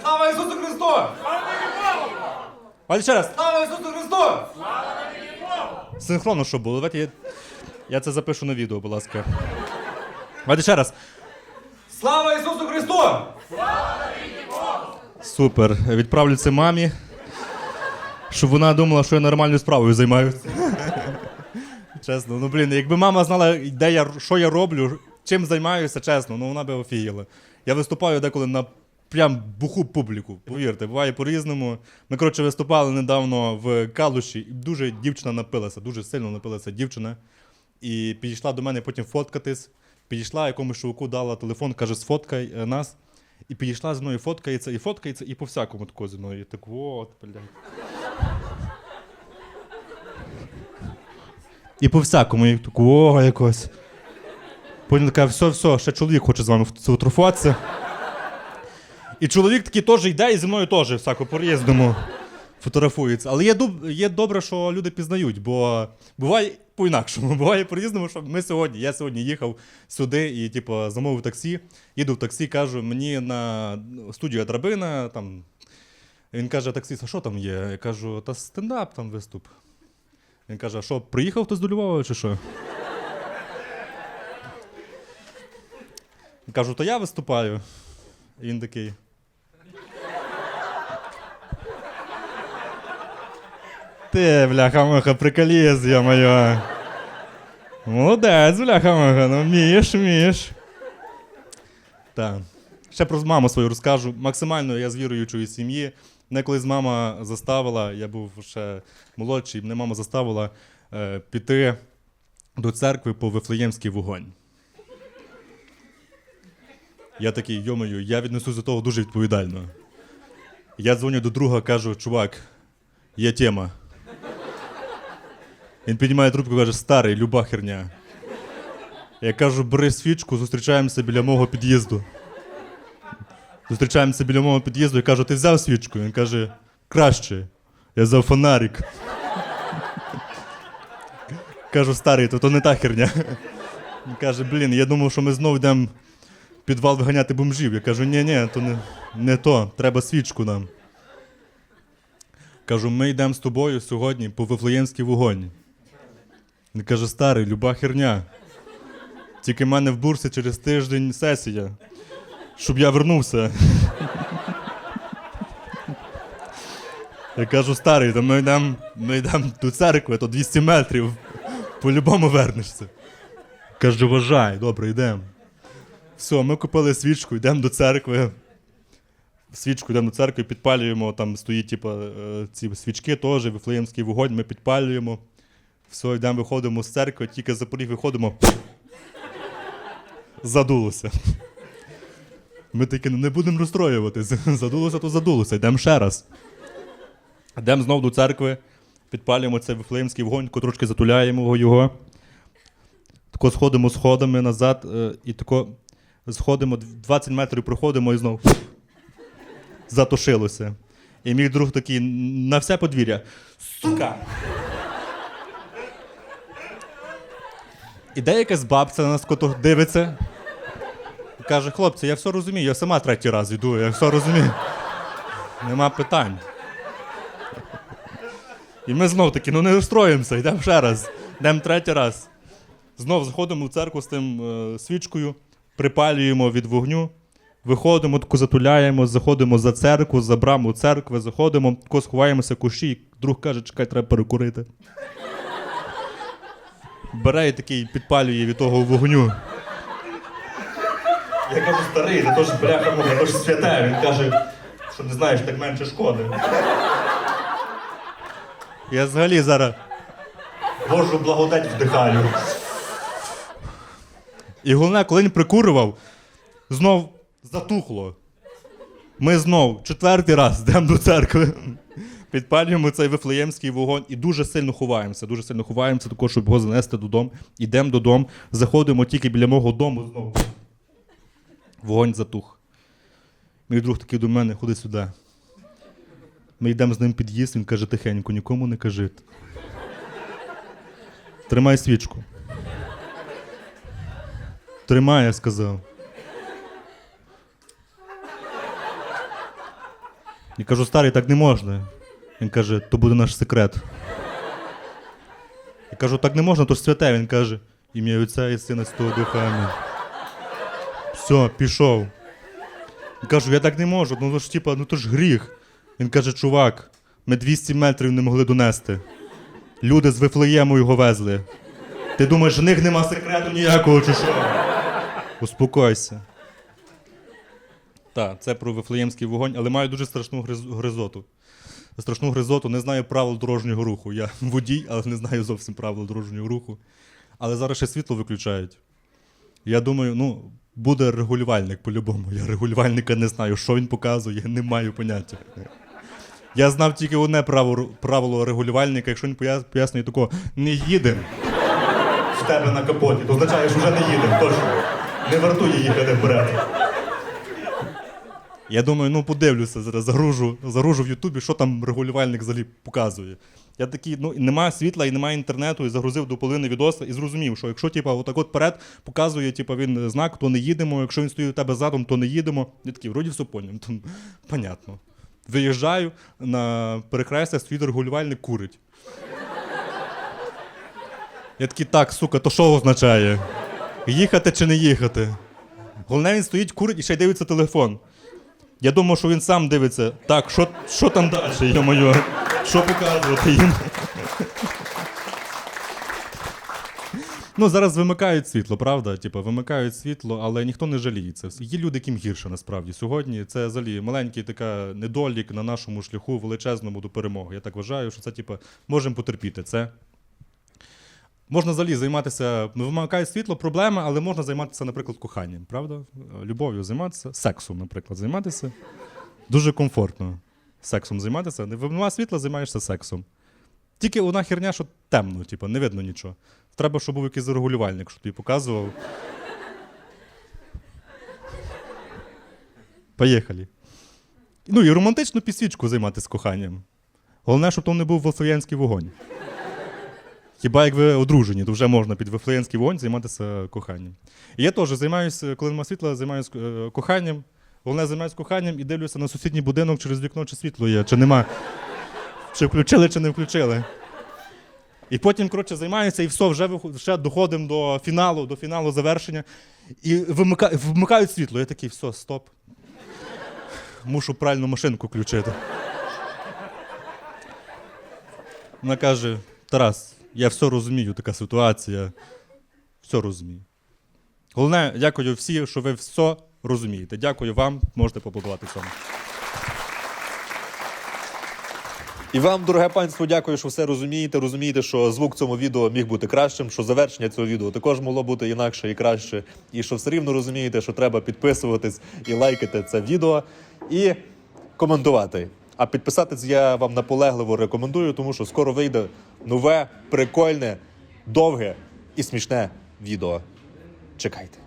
Слава Ісусу Христу! А ще раз. Слава Ісусу Христу! Синхронно, що було. Давайте я, я це запишу на відео, будь ласка. Давайте ще раз. Слава Ісусу Христу! Супер. Відправлю це мамі. Щоб вона думала, що я нормальною справою займаюся. Чесно, ну блін, якби мама знала, де я, що я роблю, чим займаюся, чесно, ну вона би офігіла. Я виступаю деколи на прям буху публіку. Повірте, буває по-різному. Ми, коротше, виступали недавно в Калуші, і дуже дівчина напилася, дуже сильно напилася дівчина. І підійшла до мене потім фоткатись. Підійшла якомусь чуваку, дала телефон, каже, сфоткай е, нас. І підійшла зі мною, фоткається, і фоткається, і по всякому тако зі мною. І так, от, блядь. І по всякому, і так, о, якось. Потім така, все, все, ще чоловік хоче з вами фотографуватися. І чоловік такий теж йде, і зі мною теж всяко по-різному фотографується. Але є, доб- є добре, що люди пізнають, бо буває по-інакшому, буває по-різному, що ми сьогодні, я сьогодні їхав сюди і, типу, замовив таксі, їду в таксі, кажу, мені на студію Драбина, там. Він каже, таксист, а що там є? Я кажу, та стендап там виступ. Він каже, а що, приїхав хтось до Львова чи що? Кажу, то я виступаю. І він такий. Ти, бляха-муха, приколіз, я моя. Молодець, бляха-муха, ну вмієш, вмієш. Так. Ще про маму свою розкажу. Максимально я з віруючої сім'ї. Мене колись мама заставила, я був ще молодший, мене мама заставила е, піти до церкви по Вифлеємський вогонь. Я такий, йомою, я віднесусь до того дуже відповідально. Я дзвоню до друга, кажу, чувак, є тема. Він піднімає трубку і каже, старий, люба херня. Я кажу, бери свічку, зустрічаємося біля мого під'їзду. Зустрічаємося біля мого під'їзду і кажу, ти взяв свічку? Він каже, краще. Я взяв фонарик. Кажу, старий, то, то не та херня. Він каже, блін, я думав, що ми знову йдемо в підвал виганяти бомжів. Я кажу, ні, ні, то не, не то, треба свічку нам. Кажу, ми йдемо з тобою сьогодні по Вифлеємський вогонь. Він каже, старий, люба херня. Тільки в мене в бурсі через тиждень сесія, щоб я вернувся. Я кажу, старий, то ми йдемо ми йдем до церкви, то 200 метрів. По-любому вернешся. Каже, вважай, добре, йдемо. Все, ми купили свічку, йдемо до церкви. Свічку йдемо до церкви, підпалюємо, там стоїть типу, ці свічки теж, вифлеємський вогонь, ми підпалюємо. Все, йдемо, виходимо з церкви, тільки за поріг виходимо. Задулося. Ми такі «Ну, не будемо розстроюватися. Задулося, то задулося. Йдемо ще раз. Йдемо знову до церкви, підпалюємо цей вифлеємський вогонь, трошки затуляємо його. Тако сходимо сходами назад е, і тако сходимо, 20 метрів проходимо і знову затушилося. І мій друг такий на все подвір'я. Сука! Іде якась бабця на нас кото дивиться. Каже, хлопці, я все розумію, я сама третій раз йду, я все розумію. Нема питань. І ми знов таки, ну не розстроїмося, йдемо ще раз. Йдемо третій раз. Знов заходимо в церкву з тим е, свічкою, припалюємо від вогню, виходимо, таку затуляємо, заходимо за церкву, за браму церкви, заходимо, тако сховаємося кущі, друг каже, чекай, треба перекурити. Бере і такий підпалює від того вогню. Я кажу, старий, це ж бляха муха, це ж святе. Він каже, що не знаєш, так менше шкоди. Я взагалі зараз Божу благодать вдихаю. І головне, коли він прикурював, знов затухло. Ми знов четвертий раз йдемо до церкви, підпалюємо цей вифлеємський вогонь і дуже сильно ховаємося. Дуже сильно ховаємося, також, щоб його занести додому. Йдемо додому, заходимо тільки біля мого дому знову. Вогонь затух. Мій друг такий до мене, ходи сюди. Ми йдемо з ним під'їзд, він каже тихенько, нікому не кажи. Тримай свічку. Тримай, я сказав. Я кажу, старий, так не можна. Він каже, то буде наш секрет. Я кажу, так не можна, то ж святе. Він каже, ім'я Отця і Сина Святого Духа. Амінь. Все, пішов. Я кажу, я так не можу, ну то ж типа, ну то ж гріх. Він каже, чувак, ми 200 метрів не могли донести. Люди з Вифлеєму його везли. Ти думаєш, в них нема секрету ніякого чи що? Успокойся. Так, це про Вифлеємський вогонь, але маю дуже страшну гриз- гризоту. Страшну гризоту, не знаю правил дорожнього руху. Я водій, але не знаю зовсім правил дорожнього руху. Але зараз ще світло виключають. Я думаю, ну, буде регулювальник по-любому. Я регулювальника не знаю, що він показує, не маю поняття. Я знав тільки одне право, правило регулювальника, якщо він пояснює такого, не їде в тебе на капоті, то означає, що вже не їде, точно. Не вартує їхати вперед. Я думаю, ну подивлюся зараз, загружу, загружу в Ютубі, що там регулювальник взагалі показує. Я такий, ну немає світла і немає інтернету, і загрузив до половини відоса і зрозумів, що якщо типа, отак от вперед показує типа, він знак, то не їдемо, якщо він стоїть у тебе задом, то не їдемо. Я такий, вроді все поняв. Понятно. Виїжджаю на перехрестя, стоїть регулювальник курить. Я такий, так, сука, то що означає? Їхати чи не їхати? Головне, він стоїть, курить і ще й дивиться телефон. Я думав, що він сам дивиться. Так, що, що там далі, йо-моє? Що показувати їм? Ну, зараз вимикають світло, правда? Типа, вимикають світло, але ніхто не жаліється. Є люди, яким гірше насправді сьогодні. Це взагалі маленький така недолік на нашому шляху величезному до перемоги. Я так вважаю, що це, типа, можемо потерпіти. Це Можна взагалі займатися, ну, вимикають світло, проблема, але можна займатися, наприклад, коханням, правда? Любов'ю займатися, сексом, наприклад, займатися. Дуже комфортно. Сексом займатися. Не вимиває світла, займаєшся сексом. Тільки одна херня, що темно, типу, не видно нічого. Треба, щоб був якийсь регулювальник, що тобі показував. Поїхали. Ну і романтичну підсвічку займатися коханням. Головне, щоб то не був вифлеємський вогонь. Хіба як ви одружені, то вже можна під вифлеємський вогонь займатися коханням. І я теж займаюся, коли нема світла, займаюся е, коханням. Головне, займаюся коханням і дивлюся на сусідній будинок через вікно, чи світло є, чи нема. Чи включили, чи не включили. І потім, коротше, займаюся і все, вже, виход- вже доходимо до фіналу, до фіналу завершення. І вимика... вмикають світло. Я такий, все, стоп. Мушу пральну машинку включити. Вона каже: Тарас, я все розумію, така ситуація. Все розумію. Головне, дякую всім, що ви все розумієте. Дякую вам, можете поаплодувати цьому. І вам, дороге панство, дякую, що все розумієте. Розумієте, що звук цьому відео міг бути кращим, що завершення цього відео також могло бути інакше і краще. І що все рівно розумієте, що треба підписуватись і лайкати це відео і коментувати. А підписатись я вам наполегливо рекомендую, тому що скоро вийде нове, прикольне, довге і смішне відео. Чекайте.